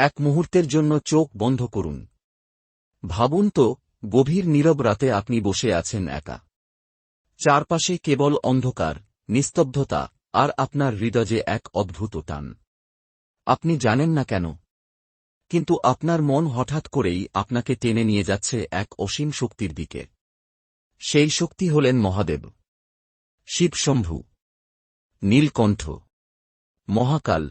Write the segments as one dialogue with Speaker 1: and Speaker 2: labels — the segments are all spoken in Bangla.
Speaker 1: এক মুহূর্তের জন্য চোখ বন্ধ করুন। ভাবুন তো, গভীর নীরব রাতে আপনি বসে আছেন একা। চারপাশে কেবল অন্ধকার, নিস্তব্ধতা, আর আপনার হৃদয়ে এক অদ্ভুত টান। আপনি জানেন না কেন? কিন্তু আপনার মন হঠাৎ করেই আপনাকে টেনে নিয়ে যাচ্ছে এক অসীম শক্তির দিকে। সেই শক্তি হলেন মহাদেব। শিবশম্ভু। নীলকণ্ঠ। মহাকাল।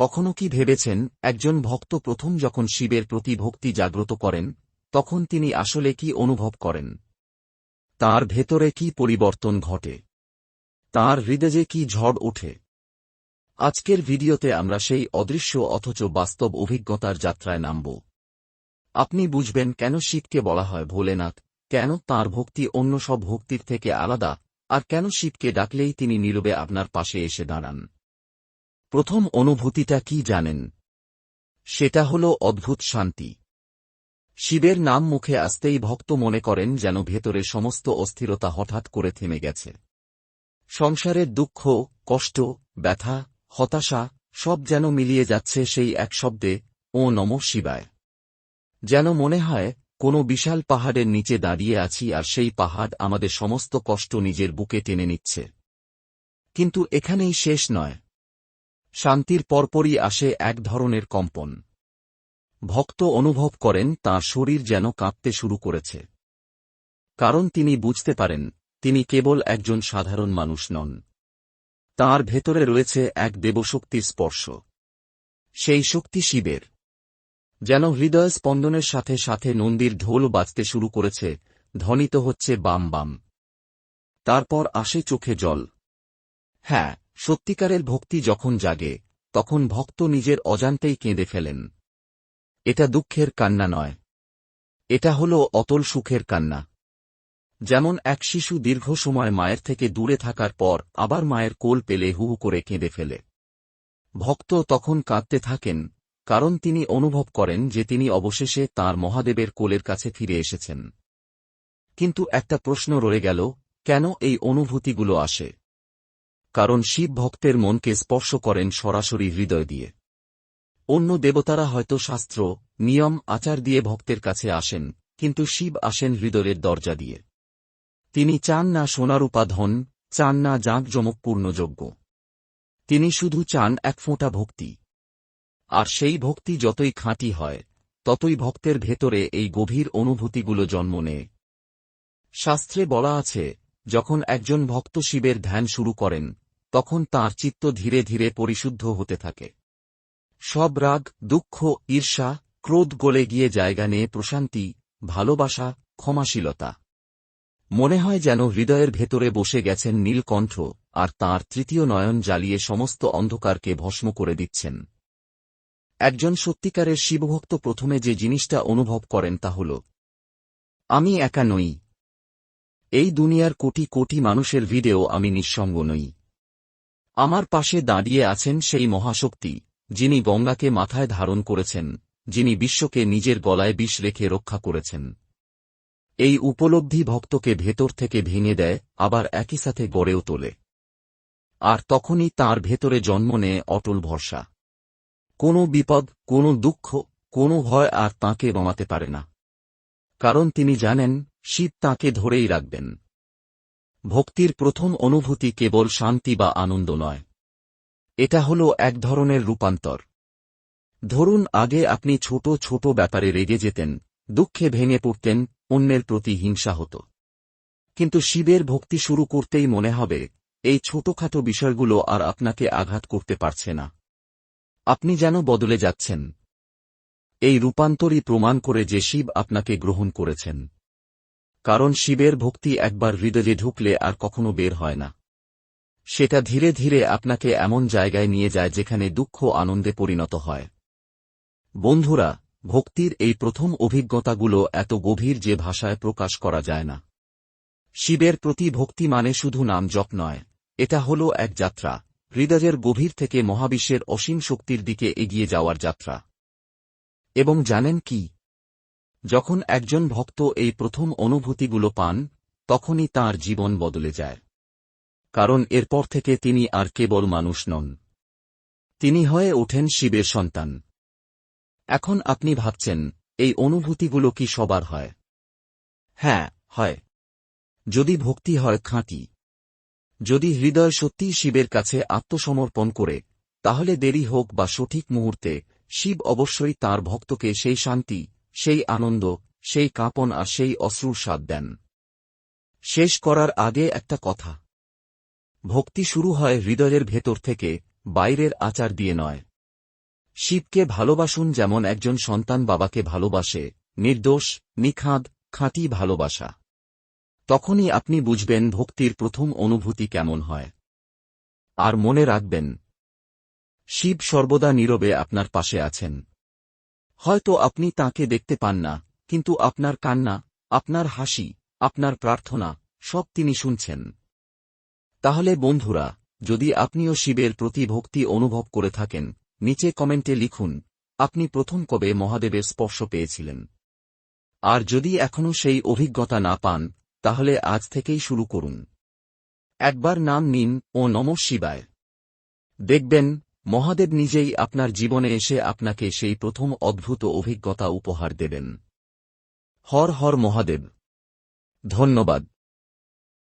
Speaker 1: কখনো কি ভেবেছেন, একজন ভক্ত প্রথম যখন শিবের প্রতি ভক্তি জাগ্রত করেন, তখন তিনি আসলে কি অনুভব করেন? তার ভেতরে কি পরিবর্তন ঘটে? তার হৃদয়ে কি ঝড় ওঠে? আজকের ভিডিওতে আমরা সেই অদৃশ্য অথচ বাস্তব অভিজ্ঞতার যাত্রায় নামব। আপনি বুঝবেন কেন শিবকে বলা হয় ভোলেনাথ, কেন তার ভক্তি অন্য সব ভক্তির থেকে আলাদা, আর কেন শিবকে ডাকলেই তিনি নীরবে আপনার পাশে এসে দাঁড়ান। প্রথম অনুভূতিটা কি জানেন? সেটা হল অদ্ভুত শান্তি। শিবের নাম মুখে আসতেই ভক্ত মনে করেন যেন ভেতরে সমস্ত অস্থিরতা হঠাৎ করে থেমে গেছে। সংসারের দুঃখ, কষ্ট, ব্যথা, হতাশা সব যেন মিলিয়ে যাচ্ছে সেই এক শব্দে, ও নম শিবায়। যেন মনে হয়, কোনো বিশাল পাহাড়ের নিচে দাঁড়িয়ে আছি আর সেই পাহাড় আমাদের সমস্ত কষ্ট নিজের বুকে টেনে নিচ্ছে। কিন্তু এখানেই শেষ নয়। শান্তির পরপরই আসে এক ধরনের কম্পন। ভক্ত অনুভব করেন তাঁর শরীর যেন কাঁপতে শুরু করেছে। কারণ তিনি বুঝতে পারেন, তিনি কেবল একজন সাধারণ মানুষ নন। তার ভেতরে রয়েছে এক দেবশক্তির স্পর্শ। সেই শক্তি শিবের। যেন হৃদয় স্পন্দনের সাথে সাথে নন্দীর ঢোল বাজতে শুরু করেছে, ধ্বনিত হচ্ছে বাম বাম। তারপর আসে চোখে জল। হ্যাঁ সত্যিকারের ভক্তি যখন জাগে, তখন ভক্ত নিজের অজান্তেই কেঁদে ফেলেন। এটা দুঃখের কান্না নয়। এটা হল অতল সুখের কান্না। যেমন এক শিশু দীর্ঘ সময় মায়ের থেকে দূরে থাকার পর আবার মায়ের কোল পেলে হু করে কেঁদে ফেলে। ভক্ত তখন কাঁদতে থাকেন, কারণ তিনি অনুভব করেন যে তিনি অবশেষে তার মহাদেবের কোলের কাছে ফিরে এসেছেন। কিন্তু একটা প্রশ্ন রয়ে গেল, কেন এই অনুভূতিগুলো আসে? কারণ শিব ভক্তের মনকে স্পর্শ করেন সরাসরি হৃদয় দিয়ে। অন্য দেবতারা হয়তো শাস্ত্র, নিয়ম, আচার দিয়ে ভক্তের কাছে আসেন, কিন্তু শিব আসেন হৃদয়ের দরজা দিয়ে। তিনি চান না সোনার ধন, চান না জাঁকজমকপূর্ণ যজ্ঞ। তিনি শুধু চান এক ফোঁটা ভক্তি। আর সেই ভক্তি যতই খাঁটি হয়, ততই ভক্তের ভেতরে এই গভীর অনুভূতিগুলো জন্ম নেয়। শাস্ত্রে বলা আছে যখন একজন ভক্ত শিবের ধ্যান শুরু করেন, তখন তার চিত্ত ধীরে ধীরে পরিশুদ্ধ হতে থাকে। সব রাগ, দুঃখ, ঈর্ষা, ক্রোধ গলে গিয়ে জায়গা নিয়ে প্রশান্তি, ভালোবাসা, ক্ষমাশীলতা। মনে হয় যেন হৃদয়ের ভেতরে বসে গেছেন নীলকণ্ঠ, আর তার তৃতীয় নয়ন জ্বালিয়ে সমস্ত অন্ধকারকে ভস্ম করে দিচ্ছেন। একজন সত্যিকারের শিবভক্ত প্রথমে যে জিনিসটা অনুভব করেন তা হল, আমি একা নই এই দুনিয়ার কোটি কোটি মানুষের ভিডিও আমি নিঃসঙ্গ নই। আমার পাশে দাঁড়িয়ে আছেন সেই মহাশক্তি, যিনি গঙ্গাকে মাথায় ধারণ করেছেন, যিনি বিশ্বকে নিজের গলায় বিষ রেখে রক্ষা করেছেন। এই উপলব্ধি ভক্তকে ভেতর থেকে ভেঙে দেয়, আবার একই সাথে গড়েও তোলে। আর তখনই তার ভেতরে জন্ম নেয় অটল ভরসা। কোনো বিপদ, কোনো দুঃখ, কোনো ভয় আর তাঁকে রমাতে পারে না। কারণ তিনি জানেন শিব তাঁকে ধরেই রাখবেন। ভক্তির প্রথম অনুভূতি কেবল শান্তি বা আনন্দ নয়। এটা হল এক ধরনের রূপান্তর। ধরুন, আগে আপনি ছোট ছোট ব্যাপারে রেগে যেতেন, দুঃখে ভেঙে পড়তেন, অন্যের প্রতি হিংসা হতো। কিন্তু শিবের ভক্তি শুরু করতেই মনে হবে, এই ছোটখাটো বিষয়গুলো আর আপনাকে আঘাত করতে পারছে না। আপনি যেন বদলে যাচ্ছেন। এই রূপান্তরই প্রমাণ করে যে শিব আপনাকে গ্রহণ করেছেন। কারণ শিবের ভক্তি একবার হৃদয়ে ঢুকলে আর কখনো বের হয় না। সেটা ধীরে ধীরে আপনাকে এমন জায়গায় নিয়ে যায় যেখানে দুঃখ আনন্দে পরিণত হয়। বন্ধুরা, ভক্তির এই প্রথম অভিজ্ঞতাগুলো এত গভীর যে ভাষায় প্রকাশ করা যায় না। শিবের প্রতি ভক্তি মানে শুধু নাম জপ নয়, এটা হল এক যাত্রা, হৃদয়ের গভীর থেকে মহাবিশ্বের অসীম শক্তির দিকে এগিয়ে যাওয়ার যাত্রা। এবং জানেন কি? যখন একজন ভক্ত এই প্রথম অনুভূতিগুলো পান, তখনই তার জীবন বদলে যায়। কারণ এরপর থেকে তিনি আর কেবল মানুষ নন। তিনি হয়ে ওঠেন শিবের সন্তান। এখন আপনি ভাবছেন, এই অনুভূতিগুলো কি সবার হয়? হ্যাঁ হয়। যদি ভক্তি হয় খাঁটি, যদি হৃদয় সত্যিই শিবের কাছে আত্মসমর্পণ করে, তাহলে দেরি হোক বা সঠিক মুহূর্তে শিব অবশ্যই তার ভক্তকে সেই শান্তি সেই আনন্দ, সেই কাঁপন আর সেই অশ্রুর স্বাদ দেন। শেষ করার আগে একটা কথা। ভক্তি শুরু হয় হৃদয়ের ভেতর থেকে, বাইরের আচার দিয়ে নয়। শিবকে ভালোবাসুন যেমন একজন সন্তান বাবাকে ভালোবাসে, নির্দোষ, নিখাদ, খাঁটি ভালোবাসা। তখনই আপনি বুঝবেন ভক্তির প্রথম অনুভূতি কেমন হয়। আর মনে রাখবেন, শিব সর্বদা নীরবে আপনার পাশে আছেন। হয়তো আপনি তাকে দেখতে পান না, কিন্তু আপনার কান্না, আপনার হাসি, আপনার প্রার্থনা, সব তিনি শুনছেন। তাহলে বন্ধুরা, যদি আপনিও শিবের প্রতি ভক্তি অনুভব করে থাকেন, নিচে কমেন্টে লিখুন, আপনি প্রথম কবে মহাদেবের স্পর্শ পেয়েছিলেন। আর যদি এখনও সেই অভিজ্ঞতা না পান, তাহলে আজ থেকেই শুরু করুন। একবার নাম নিন, ও নম শিবায়। দেখবেন মহাদেব নিজেই আপনার জীবনে এসে আপনাকে সেই প্রথম অদ্ভুত অভিজ্ঞতা উপহার দেবেন। হর হর মহাদেব। ধন্যবাদ।